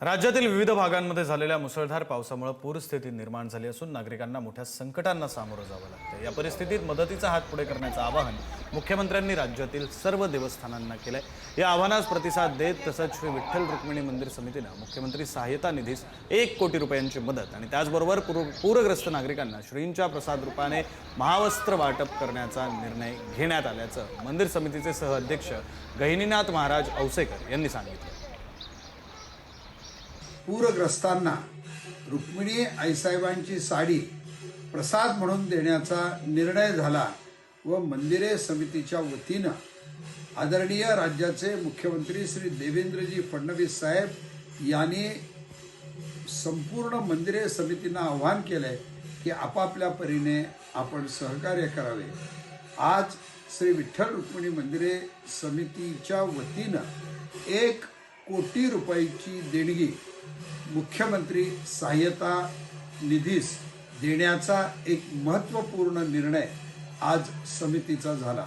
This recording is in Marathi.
राज्यातील विविध भागांमध्ये झालेल्या मुसळधार पावसामुळे पूरस्थिती निर्माण झाली असून नागरिकांना मोठ्या संकटांना सामोरं जावं लागतं या परिस्थितीत मदतीचा हात पुढे करण्याचं आवाहन मुख्यमंत्र्यांनी राज्यातील सर्व देवस्थानांना केलंय. या आव्हानास प्रतिसाद देत तसंच श्री विठ्ठल रुक्मिणी मंदिर समितीनं मुख्यमंत्री सहाय्यता निधीस एक कोटी रुपयांची मदत आणि त्याचबरोबर पूर पूरग्रस्त नागरिकांना श्रींच्या प्रसाद रूपाने महावस्त्र वाटप करण्याचा निर्णय घेण्यात आल्याचं मंदिर समितीचे सहअध्यक्ष गहिनीनाथ महाराज औसेकर यांनी सांगितलं. पूरग्रस्तांना रुक्मिणी आईसाहेबांची साडी प्रसाद म्हणून देण्याचा निर्णय झाला व मंदिरे समितीच्या वतीनं आदरणीय राज्याचे मुख्यमंत्री श्री देवेंद्रजी फडणवीस साहेब यांनी संपूर्ण मंदिरे समितींना आव्हान केलंय की आपापल्या परीने आपण सहकार्य करावे. आज श्री विठ्ठल रुक्मिणी मंदिरे समितीच्या वतीनं एक कोटी रुपयाची देणगी मुख्यमंत्री सहाय्यता निधीस देण्याचा एक महत्त्वपूर्ण निर्णय आज समितीचा झाला.